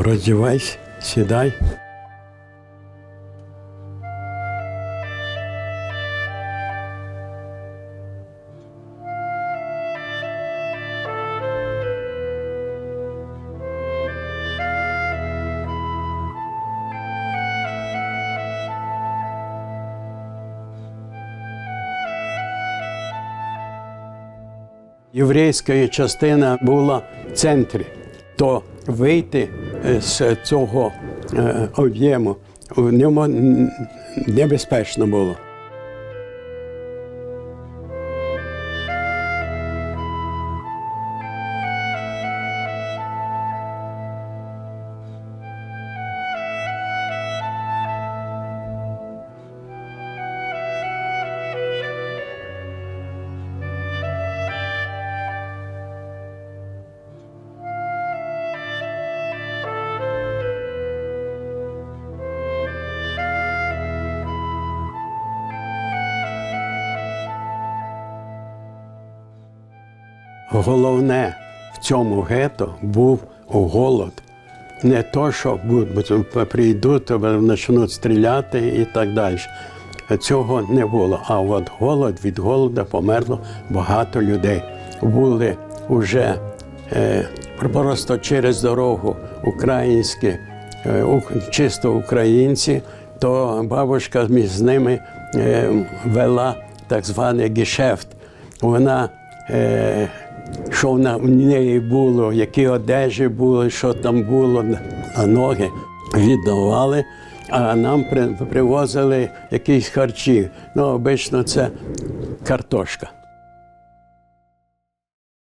Роздівайся, сідай. Єврейська частина була в центрі, то вийти з цього е, об'єму в ньому небезпечно було. Головне в цьому гето був голод. Не то, що прийдуть, почнуть стріляти і так далі. Цього не було. А от голод від голоду померло багато людей. Були вже е, просто через дорогу українські, е, у- чисто українці, то бабушка між ними е, вела так званий гешефт. Вона що в неї було, які одежі були, що там було а ноги, віддавали, а нам привозили якісь харчі. Ну, обично це картошка.